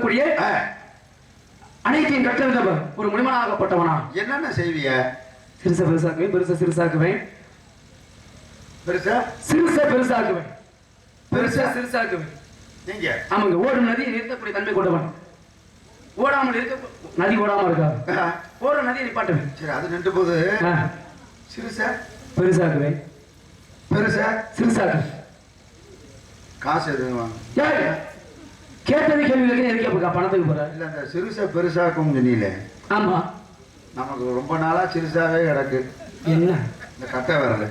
கூடிய ஆ, அனைத்தையும் கற்றறிந்தவர் ஒரு முனிமனாகப்பட்டவனா என்னென்ன செய்விய சிறுச பெருசாக்குவேன் பெருச சிறுசாக்குவேன். பெருசா? சிறுச பெருசாக்குவேன். பெருச? சிறுசாக்குவேன். நீங்க? ஆமாங்க ஓடும் நதியை நிறுத்தக்கூடிய தன்மை கொண்டவன். ஓடாமல் இருக்க நதி ஓடாம இருக்காது. ஆ, ஓடுற நதியை நிப்பாட்டுவேன். சரி அது நின்று போது சிறுசா? பெருசாக்குவேன். பெருசா? சிறுசாக்குவேன். காசு எதுவும் கேட்டது கேள்வி எதுக்கு அப்ப பணத்துக்கு போற? இல்ல அந்த சிறுசா பெருசாக்கும் சொன்னீங்களே. ஆமா. நமக்கு ரொம்ப நாளா சிறுசாவே கிடக்கு. என்ன? இந்த கட்டை விரல்.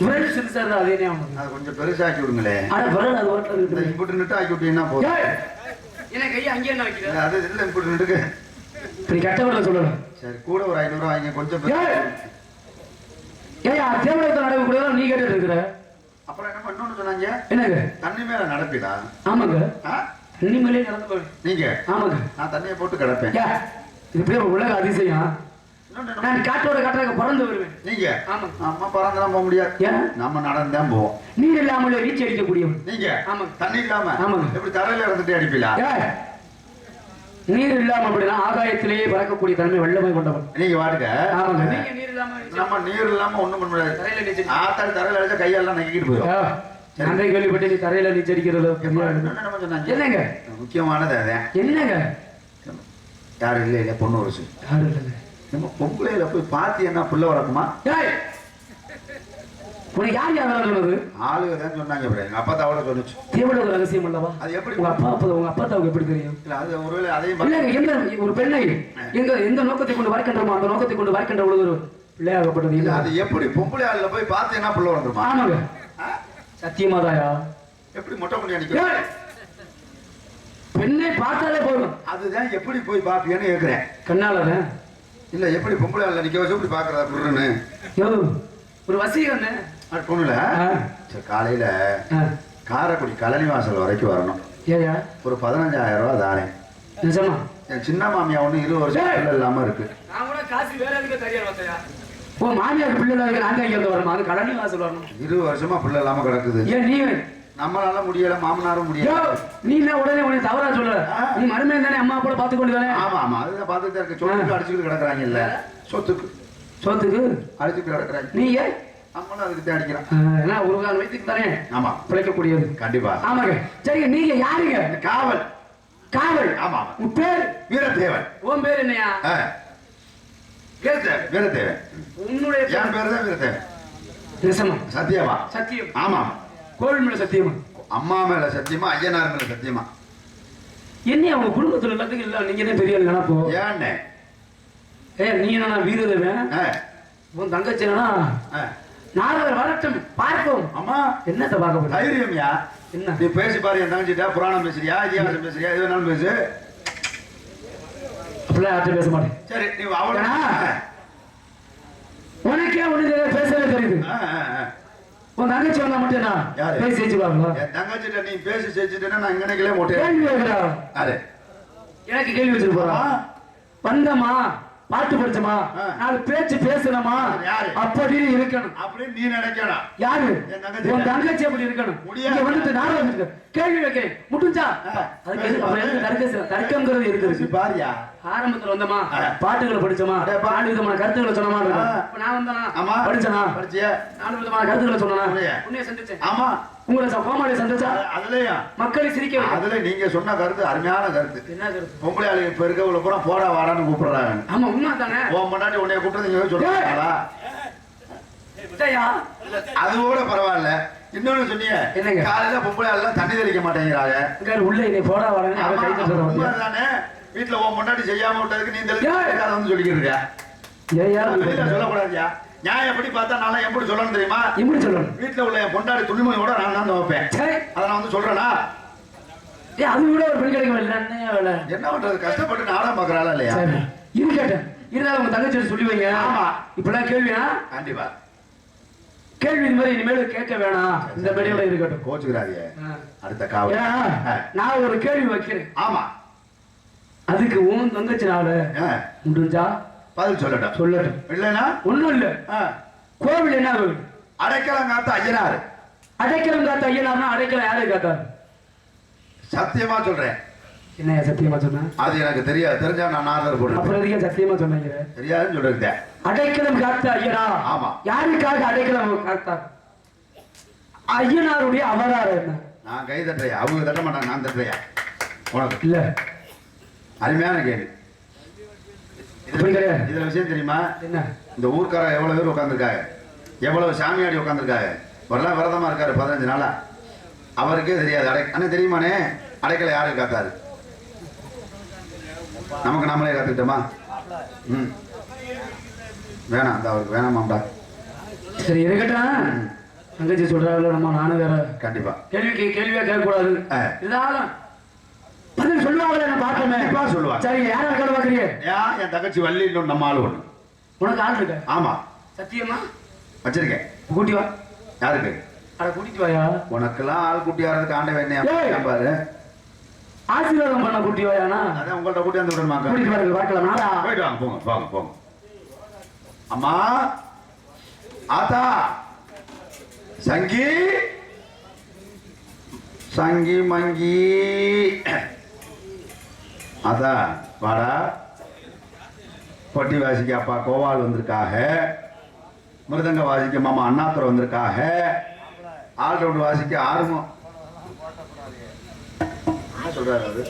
விரல். சிறுசா இருந்தா அதே ஞாபகம் அது கொஞ்சம் பெருசாக்கி விடுங்களே. ஆனா விரல் அது ஓட்ட இந்த இம்புட்டு நிட்டு ஆக்கி விட்டீங்கன்னா போதும். ஏய், என்ன கையை அங்கேயே என்ன அது இல்ல இம்புட்டு நிட்டுக்கு இப்படி கட்ட விரல சொல்லணும். சரி கூட ஒரு ஐநூறு வாங்க கொஞ்சம் ஏய், ஏய்யா தேவலத்தை நடக்கக்கூடிய நீ கேட்டுட்டு இருக்கிற? அப்புறம் என்ன பண்ணணும்னு சொன்னாங்க? என்னங்க? தண்ணி மேல நடப்பிடா. ஆமாங்க? தண்ணி மேலே நடந்து நீங்க? ஆமாங்க. நான் தண்ணியை போட்டு கிடப்பேன். இது பேர் உலக அதிசயம்? நான் காட்டோட காட்டாக பறந்து வருவேன். நீங்க? ஆமாங்க. நம்ம பறந்துலாம் போக முடியாது. ஏன் நம்ம நடந்துதான் போவோம். நீர் இல்லாமலே ரீச் அடிக்கக்கூடியவன். நீங்க? ஆமாங்க. தண்ணி இல்லாம ஆமாங்க. எப்படி தரையில இருந்துட்டு அடிப்பீங்களா நீர் இல்லாம அப்படின்னா ஆகாயத்திலேயே பறக்கக்கூடிய தன்மை வல்லமை கொண்டவன். நீங்க வாடுங்க ஆமாங்க. நீங்க நீர் இல்லாம நம்ம நீர் இல்லாம ஒண்ணும் பண்ண முடியாது. ஆத்தாடி தரையில அடிச்சா கையெல்லாம் நக்கிட்டு போயிடும் ஏ, நான் தான் கேள்விப்பட்டேன் நீ தரையில சொன்னாங்க? என்னங்க? முக்கியமானது அதான் என்னங்க? யாரும் இல்லை இல்லை பொண்ணு வருஷம் யாரும் இல்லைங்க. நம்ம பொம்பளையில போய் பார்த்து என்ன புள்ள வளர்க்குமா? உனக்கு யார் யார் வேலை சொன்னது? ஆளுக தான் சொன்னாங்க அப்புறம் எங்க அப்பா தாவோட சொன்னுச்சு. தேவலோக ரகசியம் அல்லவா? அது எப்படி? உங்க அப்பா அப்பா உங்க அப்பா எப்படி தெரியும்? இல்ல அது ஒருவேளை அதையும் இல்லைங்க எந்த ஒரு பெண்ணை எங்க எந்த நோக்கத்தை கொண்டு வளர்க்கின்றோமோ அந்த நோக்கத்தை கொண்டு வளர்க்கின்ற பொழுது ஒரு பிள்ளையாகப்பட்டது இல்ல அது எப்படி? பொம்பளை ஆளுல போய் பார்த்து என்ன புள்ள வளர்ந்துருமா? ஆமாங்க. சத்தியமாதாயா? எப்படி மொட்டை பண்ணி! பெண்ணை பார்த்தாலே போதும். அதுதான் எப்படி போய் பார்ப்பியன்னு கேட்கிறேன் கண்ணாலதான் இல்ல எப்படி பொம்பளை ஆளுல நிக்க வச்சு எப்படி பாக்குறதா புருன்னு? ஒரு அது பொண்ணுல? சரி காலையில. காரைக்குடி கழனி வாசல் வரைக்கும் வரணும். ஏயா ஒரு பதினஞ்சாயிரம் ரூபாய் தாரேன் நிஜமா? என் சின்ன மாமியா ஒண்ணு இருபது வருஷம்! பிள்ளை இல்லாம இருக்கு. ஓ மாமியாருக்கு பிள்ளை இல்லாத தான் இங்க வரணும்? அது கடனி வாசல் வரணும். இருபது வருஷமா பிள்ளை இல்லாம கிடக்குது. ஏன் நீ? நம்மளால முடியல மாமனாரும் முடியல. நீ என்ன உடனே உன்னை தவறா சொல்ல. நீ மருமையன் தானே அம்மா கூட பார்த்து கொண்டு தானே ஆமா ஆமா அதுதான் பார்த்துட்டு இருக்கு. சொத்துக்கு அடிச்சுக்கிட்டு கிடக்குறாங்க இல்ல சொத்துக்கு. சோத்துக்கு? அடிச்சுக்கிட்டு கிடக்குறாங்க. நீங்க நம்மளும் அதுக்கு அடிக்கிறோம். ஏன்னா ஒரு கால் வயிற்றுக்கு தானே? ஆமா. பிழைக்கக்கூடியது. கண்டிப்பா. ஆமாங்க. சரிங்க நீங்க யாருங்க? காவல். காவல். ஆமா உன் பேர்? வீரதேவன். உன் பேர் என்னையா? வீரதேவன் வீரதேவன். உன்னுடைய என் பேர் தான் வீரதேவன். நிசமா சத்தியமா? சத்தியம். ஆமா. கோவில் மேல சத்தியமா? அம்மா மேல சத்தியமா ஐயனார் மேல சத்தியமா? என்ன அவங்க குடும்பத்துல எல்லாத்துக்கும் இல்ல நீங்க தான் பெரிய நினைப்போ ஏன்னே? ஏ நீ என்ன வீரதேவன்? உன் தங்கச்சி என்னன்னா நாரதர் வரட்டும் பார்ப்போம். அம்மா என்னத்தை பார்க்க போறேன் தைரியம்யா. என்ன? நீ பேசி பாரு என் தங்கச்சிட்டா. புராணம் பேசுறியா இதிகாசம் பேசுறியா எது வேணாலும் பேசு. அப்படிலாம் யார்கிட்ட பேச மாட்டேன். சரி நீ அவள ஏன்னா, உனக்கே ஒண்ணு பேசவே தெரியுது. உன் தங்கச்சி வந்தா மட்டும் என்ன? யாரு? பேசி வச்சுருவாங்களா என் தங்கச்சிட்ட நீ பேசி செஞ்சுட்டேன்னா நான் இங்கனைக்கிலே மொட்டை கேள்வி கேட்கிறா எனக்கு கேள்வி வச்சிட்டு போறா. ஆமா. வந்தமா பாட்டு படிச்சமா. நாலு பேச்சு பேசணுமா யாரு? அப்படின்னு இருக்கணும். அப்படின்னு நீ நினைக்கணும். யாரு. உன் தங்கச்சி அப்படி இருக்கணும். முடியாது. இங்க வந்துட்டு நாடகம் இருக்கு. கேள்வி வைக்கிறேன். முடிஞ்சா? தர்க்கங்கிறது பேசி இருக்குது பாரியா? ஆரம்பத்துல வந்தமா. பாட்டுகளை படிச்சோமா? நாலு விதமான கருத்துக்களை சொன்னமா நான் வந்தனா? ஆமா. படிச்சனா? படிச்சியா? நாலு விதமான கருத்துக்களை சொன்னா உன்னைய? சந்திச்சேன். ஆமா. உங்களை கோமாளி சந்திச்சா? அது- அதுலயும் மக்களை சிரிக்க அதுல நீங்க சொன்ன கருத்து அருமையான கருத்து. என்ன கருத்து? பொம்பளை ஆளுங்க இப்ப இருக்கவங்கள பூரா போடா வாடான்னு கூப்பிடுறாங்க. ஆமா உண்மை தானே? உன் முன்னாடி உன்னைய கூப்பிட்டு சொல்றாங்களா அது கூட பரவாயில்ல. இன்னொன்னு சொன்னீங்க என்னங்க? காலையில பொம்பளை ஆளுலாம் தண்ணி தெளிக்க மாட்டேங்கிறாங்க. உள்ள என்னை போடா வரேன்னு வீட்டுல உன் முன்னாடி செய்யாம விட்டதுக்கு நீ வந்து வெளியில சொல்லக்கூடாதியா? நியாயம் எப்படி பார்த்தா நான் எப்படி சொல்லணும் தெரியுமா? இப்படி சொல்லணும்? வீட்டுல உள்ள என் பொண்டாடி துணிமணியோட நான் தான் துவைப்பேன். அதை நான் வந்து சொல்றேனா? அது விட ஒரு பெண் கிடைக்கும்? என்ன பண்றது? கஷ்டப்பட்டு நாடகம் பாக்குறாளா இல்லையா? இருக்கட்டும் இருந்தாலும் உங்க தங்கச்சி சொல்லி வைங்க. ஆமா. இப்பெல்லாம் கேள்வியா கண்டிப்பா. கேள்வி இந்த மாதிரி இனிமேல் கேட்க வேணாம். இந்த மேடையோட இருக்கட்டும். கோச்சுக்கிறாதிய ஆ. அடுத்த காவல். நான் ஒரு கேள்வி வைக்கிறேன். ஆமா. அதுக்கு உன் தங்கச்சினால ஆ. முடிஞ்சா? பதில் சொல்லட்டும் சொல்லட்டும். இல்லைன்னா? ஒண்ணும் இல்ல. கோவில் என்ன கோவில்? அடைக்கலம் காத்த ஐயனார். அடைக்கலம் காத்த ஐயனார்னா அடைக்கலம் யாரு காத்தார்? சத்தியமா சொல்றேன். என்னையா சத்தியமா சொன்ன? அது எனக்கு தெரியாது. தெரிஞ்சா நான் ஆதார் போடுறேன். அப்புறம் எதுக்கே சத்தியமா சொன்னீங்க? தெரியாதுன்னு சொல்லிருக்கேன் அடைக்கலம் காத்த ஐயனா? ஆமா. யாருக்காக அடைக்கலம் காத்தார்? ஐயனாருடைய அவதாரம் என்ன? நான் கை தட்டுறையா அவங்க தட்ட மாட்டாங்க நான் தட்டுறையா உனக்கு. இல்ல. அருமையான கேள்வி. இதுல விஷயம் தெரியுமா? என்ன? இந்த ஊர்க்கார எவ்வளவு பேர் உட்காந்துருக்காங்க எவ்வளவு சாமியாடி உட்காந்துருக்காங்க வரலாம் விரதமா இருக்காரு பதினஞ்சு நாளா. அவருக்கே தெரியாது. அடை அண்ணே தெரியுமாண்ணே? அடைக்கலை யாரு காத்தாரு? நமக்கு நாமளே காத்துக்கிட்டோமா? ம். வேணாம் அந்த அவருக்கு வேணாமாம்டா சரி இருக்கட்டும் தங்கச்சி சொல்றாங்கல்ல நம்ம நானும் வேற கண்டிப்பா. கேள்விக்கு கேள்வியா கேட்கக்கூடாது. இருந்தாலும் பதில் சொல்லுவாங்களே நான் பார்த்தோமே கண்டிப்பா சொல்லுவாங்க. சரி யார் இருக்காரு பாக்குறீங்க ஏன் என் தங்கச்சி வள்ளி இன்னும் நம்ம ஆளு ஒண்ணு. உனக்கு ஆள் இருக்க? ஆமா. சத்தியமா? வச்சிருக்கேன். கூட்டி வா. யாருக்கு? அட கூட்டிட்டு வாயா. உனக்கெல்லாம் ஆள் குட்டி ஆறதுக்கு ஆண்ட ஏய். வேணேன் பாரு. ஆசீர்வாதம் பண்ண கூட்டி வாயானா அதான் உங்கள்ட்ட கூட்டி வந்து விடமாக்க கூட்டிட்டு பாருங்க பார்க்கலாம் நாடா போயிட்டு வாங்க போங்க போங்க போங்க. அம்மா ஆத்தா சங்கி சங்கி மங்கி. அதா வாடா. பட்டிவாசிக்கு அப்பா கோவால் வந்திருக்காக. மிருதங்க வாசிக்க மாமா அண்ணாத்துறை வந்திருக்காக. ஆல் வாசிக்கு வாசிக்க ஆர்வம் என்ன சொல்றாரு அது